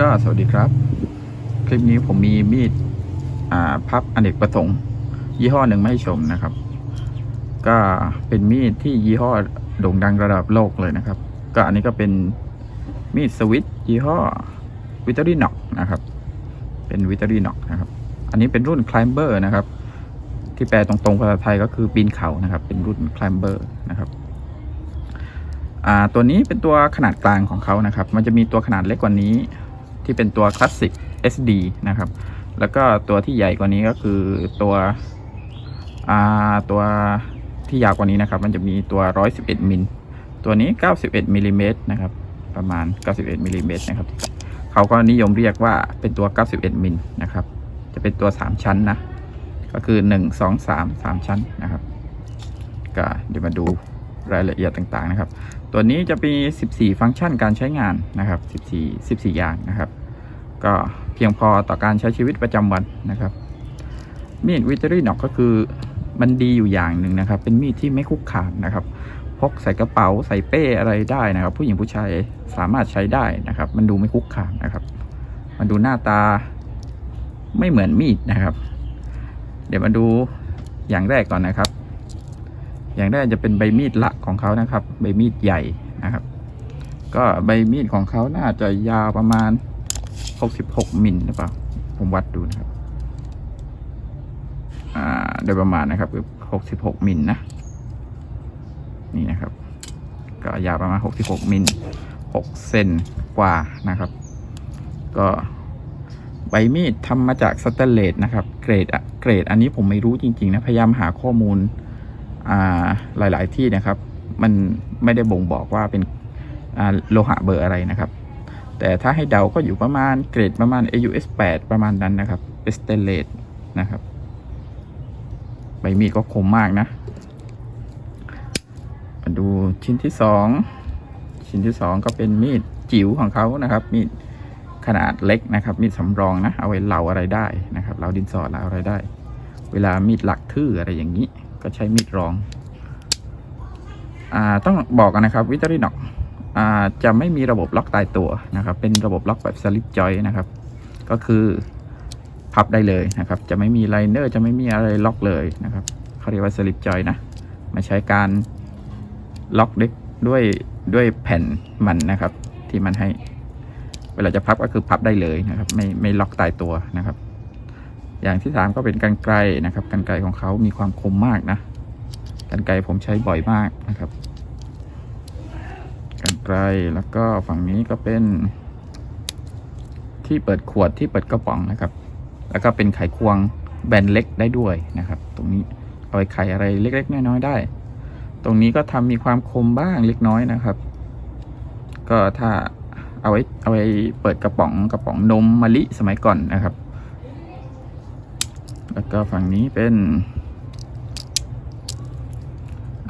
ก็สวัสดีครับ คลิปนี้ผมมีมีดอ่าพับอเนกประสงค์ ยี่ห้อหนึ่งมาให้ชมนะครับ ก็เป็นมีดที่ยี่ห้อโด่งดังระดับโลกเลยนะครับ ก็อันนี้ก็เป็นมีดสวิตยี่ห้อวิตอรี่น็อกนะครับ เป็นวิตอรี่น็อกนะครับ อันนี้เป็นรุ่น Climber นะครับ ที่แปลตรงๆภาษาไทยก็คือปีนเขานะครับ เป็นรุ่น Climber นะครับตัวนี้เป็นตัวขนาดกลางของเขานะครับ มันจะมีตัวขนาดเล็กกว่านี้ ที่เป็นตัวคลาสสิก SD นะครับ แล้วก็ตัวที่ใหญ่กว่านี้ก็คือตัวอ่าตัวที่ยาวกว่านี้นะครับ มันจะมีตัว 111มิลตัวนี้ 91มิลลิเมตรนะครับ ประมาณ 91มิลลิเมตรนะครับ เขาก็นิยมเรียกว่าเป็นตัว 91มิลนะครับ จะเป็นตัว 3 ชั้นนะ ก็คือ 1 2 3 3 ชั้นนะครับก็เดี๋ยวมาดูรายละเอียดต่างๆนะครับ ตัวนี้จะมี 14 ฟังก์ชันการใช้งานนะครับ 14 14 อย่างนะครับ ก็เพียงพอต่อการใช้ชีวิตประจำวันนะครับ มีดวิตอรี่น็อกก็คือมันดีอยู่อย่างหนึ่งนะครับ เป็นมีดที่ไม่คุกคามนะครับ พกใส่กระเป๋าใส่เป้อะไรได้นะครับ ผู้หญิงผู้ชายสามารถใช้ได้นะครับ มันดูไม่คุกคามนะครับ มันดูหน้าตาไม่เหมือนมีดนะครับ เดี๋ยวมาดูอย่างแรกก่อนนะครับ อย่างแรกจะเป็นใบมีดหลักของเขานะครับ ใบมีดใหญ่นะครับ ก็ใบมีดของเขาน่าจะยาวประมาณ 66มิลหรือเปล่า ผมวัดดูนะครับ อ่า โดยประมาณนะครับคือ66มิลนะ นี่นะครับ ก็ยาวประมาณ66มิล6เซนกว่านะครับ ก็ใบมีดทำมาจากสแตนเลสนะครับ เกรดเกรดอันนี้ผมไม่รู้จริงๆนะ พยายามหาข้อมูลอ่าหลาย ๆ ที่นะครับ มันไม่ได้บ่งบอกว่าเป็นโลหะเบอร์อะไรนะครับ แต่ถ้าให้เดาก็อยู่ประมาณเกรดประมาณ AUS 8 ประมาณนั้นนะครับเป็นสเตนเลสนะครับ ใบมีดก็คมมากนะ มาดูชิ้นที่สองชิ้นที่สองก็เป็นมีดจิ๋วของเขานะครับ มีดขนาดเล็กนะครับ มีดสำรองนะ เอาไว้เหลาอะไรได้นะครับเหลาดินสอเหลาอะไรได้ เวลามีดหลักทื่ออะไรอย่างนี้ ก็ใช้มีดรอง อ่าต้องบอกกันนะครับวิตอรี่น็อก จะไม่มีระบบล็อกตายตัวนะครับ เป็นระบบล็อกแบบสลิปจอยนะครับ ก็คือพับได้เลยนะครับ จะไม่มีไลเนอร์จะไม่มีอะไรล็อกเลยนะครับเขาเรียกว่าสลิปจอยนะมาใช้การล็อกด้วยด้วยด้วยแผ่นมันนะครับ ที่มันให้ เวลาจะพับก็คือพับได้เลยนะครับ ไม่ไม่ล็อกตายตัวนะครับ อย่างที่สามก็เป็นกันไกลนะครับกันไกลของเขามีความคมมากนะกันไกลผมใช้บ่อยมากนะครับ ไกล แล้วก็ฝั่งนี้ก็เป็น ที่เปิดขวดที่เปิดกระป๋องนะครับ แล้วก็เป็นไขควงแบนเล็กได้ด้วยนะครับ ตรงนี้เอาไปไขอะไรเล็กๆน้อยๆได้ ตรงนี้ก็ทำมีความคมบ้างเล็กน้อยนะครับ ก็ถ้าเอาไว้เอาไว้เปิดกระป๋องกระป๋องนมมะลิสมัยก่อนนะครับ แล้วก็ฝั่งนี้เป็น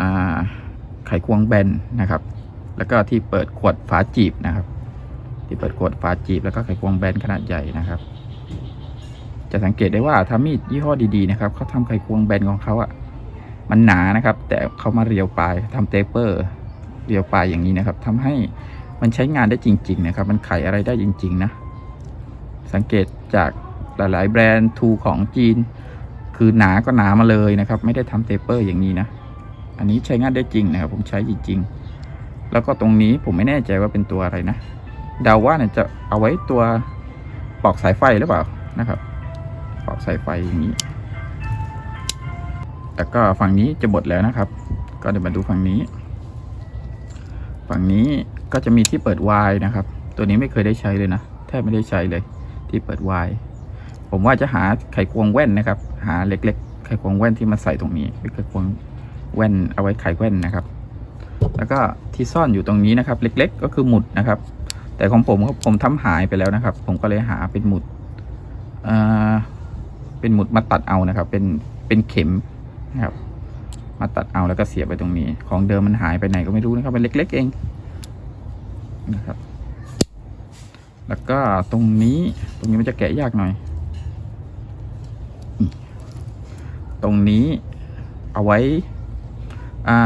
อ่าไขควงแบนนะครับ แล้วก็ที่เปิดขวดฝาจีบนะครับ ที่เปิดขวดฝาจีบแล้วก็ไขควงแบนขนาดใหญ่นะครับ จะสังเกตได้ว่าถ้ามีดยี่ห้อดีๆนะครับเขาทำไขควงแบนของเขาอะ่ะมันหนานะครับ แต่เขามาเรียวปลายทำเตเปอร์เรียวปลายอย่างนี้นะครับทำให้มันใช้งานได้จริง ๆ นะครับ มันไขอะไรได้จริง ๆ นะ สังเกตจากหลาย ๆ แบรนด์ทูของจีน คือหนาก็หนามาเลยนะครับ ไม่ได้ทำเตเปอร์อย่างนี้นะ อันนี้ใช้งานได้จริงนะครับ ผมใช้จริง ๆ แล้วก็ตรงนี้ผมไม่แน่ใจว่าเป็นตัวอะไรนะเดาว่าเนี่ยจะเอาไว้ตัวปอกสายไฟหรือเปล่านะครับ ปอกสายไฟอย่างนี้แล้วก็ฝั่งนี้จะหมดแล้วนะครับ ก็เดี๋ยวมาดูฝั่งนี้ ฝั่งนี้ก็จะมีที่เปิดวาล์วนะครับ ตัวนี้ไม่เคยได้ใช้เลยนะแทบไม่ได้ใช้เลย ที่เปิดวาล์วผมว่าจะหาไขควงแว่นนะครับ หาเล็ก ๆ ไขควงแว่นที่มาใส่ตรงนี้เป็นไขควงแว่นเอาไว้ไขแว่นนะครับ แล้วก็ที่ซ่อนอยู่ตรงนี้นะครับ เล็ก ๆ ก็คือหมุดนะครับ แต่ของผมผมทำหายไปแล้วนะครับ ผมก็เลยหาเป็นหมุดอ่าเป็นหมุดมาตัดเอานะครับ เป็นเป็นเข็มนะครับ มาตัดเอาแล้วก็เสียบไปตรงนี้ ของเดิมมันหายไปไหนก็ไม่รู้นะครับเป็นเล็ก ๆ เองนะครับ แล้วก็ตรงนี้ตรงนี้มันจะแกะยากหน่อย ตรงนี้เอาไว้อ่า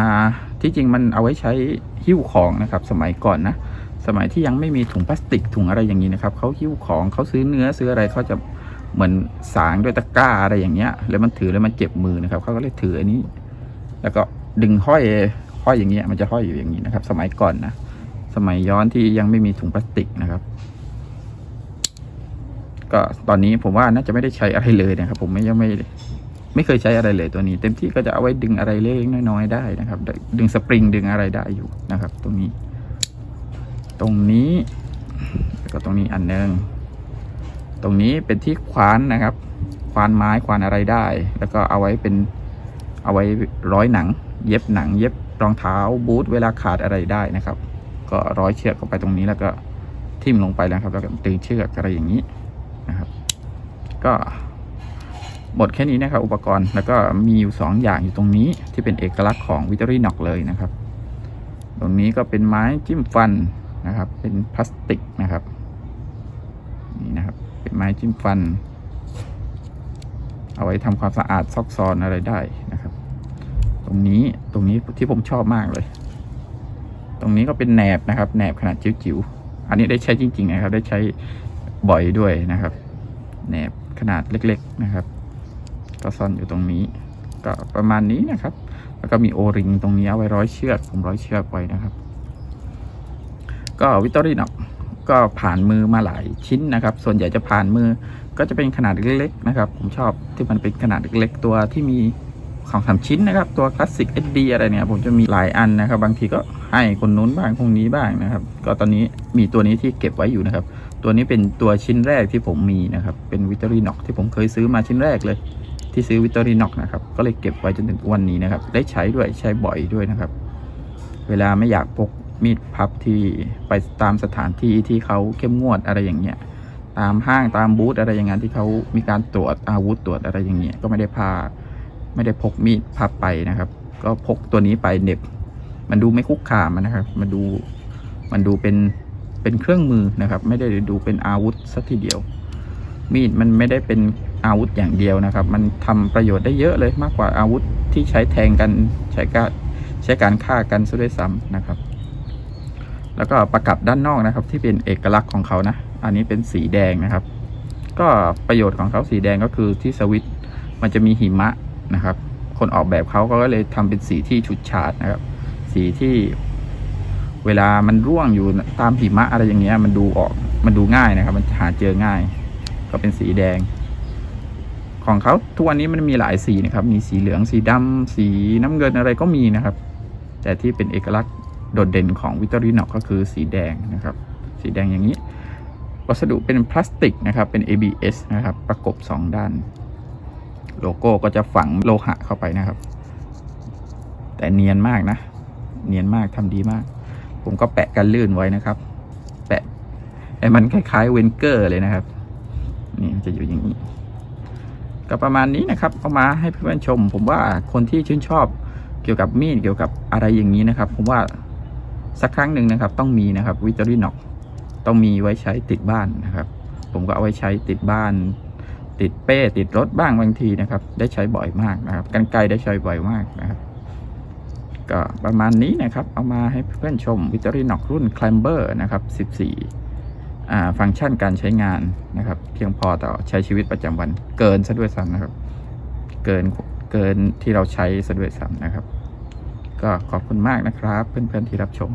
ที่จริงมันเอาไว้ใช้หิ้วของนะครับ สมัยก่อนนะ สมัยที่ยังไม่มีถุงพลาสติกถุงอะไรอย่างนี้นะครับเขาหิ้วของเขาซื้อเนื้อซื้ออะไรเขาจะเหมือนสางด้วยตะกร้าอะไรอย่างเงี้ย แล้วมันถือแล้วมันเจ็บมือนะครับเขาก็เลยถืออันนี้ แล้วก็ดึงห้อยห้อยอย่างเงี้ยมันจะห้อยอยู่อย่างนี้นะครับ สมัยก่อนนะสมัยย้อนที่ยังไม่มีถุงพลาสติกนะครับ ก็ตอนนี้ผมว่าน่าจะไม่ได้ใช้อะไรเลยนะครับ ผมไม่ยังไม่ ไม่เคยใช้อะไรเลยตัวนี้ เต็มที่ก็จะเอาไว้ดึงอะไรเล็กน้อยๆได้นะครับ ดึงสปริงดึงอะไรได้อยู่นะครับ ตรงนี้ ตรงนี้แล้วก็ตรงนี้อันหนึงตรงนี้เป็นที่ควานนะครับ ควานไม้ควานอะไรได้ แล้วก็เอาไว้เป็นเอาไว้ร้อยหนัง เย็บหนัง เย็บรองเท้าบูทเวลาขาดอะไรได้นะครับ ก็ร้อยเชือกเข้าไปตรงนี้แล้วก็ทิ่มลงไปแล้วครับ แล้วก็ดึงเชือกอะไรอย่างนี้นะครับ ก็ หมดแค่นี้นะครับอุปกรณ์แล้วก็มีอยู่สองอย่างอยู่ตรงนี้ที่เป็นเอกลักษณ์ของวิตอรี่น็อกเลยนะครับ ตรงนี้ก็เป็นไม้จิ้มฟันนะครับ เป็นพลาสติกนะครับนี่นะครับ เป็นไม้จิ้มฟัน เอาไว้ทำความสะอาดซอกซอนอะไรได้นะครับ ตรงนี้ตรงนี้ที่ผมชอบมากเลย ตรงนี้ก็เป็นแหนบนะครับแหนบขนาดจิ๋วๆอันนี้ได้ใช้จริง ๆ นะครับ ได้ใช้บ่อยด้วยนะครับแหนบขนาดเล็ก ๆ นะครับ ก็ซ่อนอยู่ตรงนี้ ก็ประมาณนี้นะครับ แล้วก็มีโอริงตรงนี้เอาไว้ร้อยเชือกผมร้อยเชือกไว้นะครับ ก็วิตตอรี่นอกก็ผ่านมือมาหลายชิ้นนะครับ ส่วนใหญ่จะผ่านมือก็จะเป็นขนาดเล็กๆนะครับ ผมชอบที่มันเป็นขนาดเล็กๆตัวที่มีของสามชิ้นนะครับ ตัวคลาสสิก SD อะไรเนี่ย ผมจะมีหลายอันนะครับ บางทีก็ให้คนนู้นบ้างคนนี้บ้างนะครับ ก็ตอนนี้มีตัวนี้ที่เก็บไว้อยู่นะครับ ตัวนี้เป็นตัวชิ้นแรกที่ผมมีนะครับ เป็นวิตอรี่น็อกที่ผมเคยซื้อมาชิ้นแรกเลย ที่ซื้อวิตอรีน็อกนะครับ ก็เลยเก็บไว้จนถึงวันนี้นะครับ ได้ใช้ด้วยใช้บ่อยด้วยนะครับ เวลาไม่อยากพกมีดพับที่ไปตามสถานที่ที่เขาเข้มงวดอะไรอย่างเงี้ย ตามห้างตามบูธอะไรอย่างเงี้ยที่เขามีการตรวจอาวุธตรวจอะไรอย่างเงี้ย ก็ไม่ได้พา ไม่ได้พกมีดพับไปนะครับ ก็พกตัวนี้ไปเน็บ มันดูไม่คุกคามนะครับ มันดู มันดูเป็น เป็นเครื่องมือนะครับ ไม่ได้ดูเป็นอาวุธสักทีเดียว มีดมันไม่ได้เป็น อาวุธอย่างเดียวนะครับ มันทำประโยชน์ได้เยอะเลยมากกว่าอาวุธที่ใช้แทงกันใช้การใช้การฆ่ากันซะด้วยซ้ำนะครับ แล้วก็ประกับด้านนอกนะครับ ที่เป็นเอกลักษณ์ของเขานะ อันนี้เป็นสีแดงนะครับ ก็ประโยชน์ของเขาสีแดงก็คือที่สวิตมันจะมีหิมะนะครับ คนออกแบบเขาก็เลยทำเป็นสีที่ฉูดฉาดนะครับ สีที่เวลามันร่วงอยู่ตามหิมะอะไรอย่างเงี้ย มันดูออก มันดูง่ายนะครับ มันหาเจอง่าย ก็เป็นสีแดง ของเขาทุกวันนี้มันมีหลายสีนะครับ มีสีเหลืองสีดำสีน้ำเงินอะไรก็มีนะครับ แต่ที่เป็นเอกลักษณ์โดดเด่นของวิตอรีนอกก็คือสีแดงนะครับ สีแดงอย่างนี้ วัสดุเป็นพลาสติกนะครับเป็น ABS นะครับ ประกบสองด้าน โลโก้ก็จะฝังโลหะเข้าไปนะครับ แต่เนียนมากนะ เนียนมากทำดีมาก ผมก็แปะกันลื่นไว้นะครับ แปะไอ้มันคล้ายๆเวนเกอร์เลยนะครับ นี่จะอยู่อย่างนี้ ก็ประมาณนี้นะครับเอามาให้เพื่อนๆชม ผมว่าคนที่ชื่นชอบเกี่ยวกับมีดเกี่ยวกับอะไรอย่างนี้นะครับ ผมว่าสักครั้งหนึ่งนะครับ ต้องมีนะครับวิตอรี่น็อกต้องมีไว้ใช้ติดบ้านนะครับ ผมก็เอาไว้ใช้ติดบ้าน ติดเป้ติดรถบ้างบางทีนะครับ ได้ใช้บ่อยมากนะครับกันไกลได้ใช้บ่อยมากนะครับ ก็ประมาณนี้นะครับ เอามาให้เพื่อนชมวิตอรี่น็อกรุ่น Climber นะครับ 14อ่ ฟังก์ชันการใช้งานนะครับ เพียงพอต่อใช้ชีวิตประจำวัน เกินซะด้วยซ้ำนะครับ เกินเกินที่เราใช้ซะด้วยซ้ำนะครับ ก็ขอบคุณมากนะครับ เพื่อนๆที่รับชม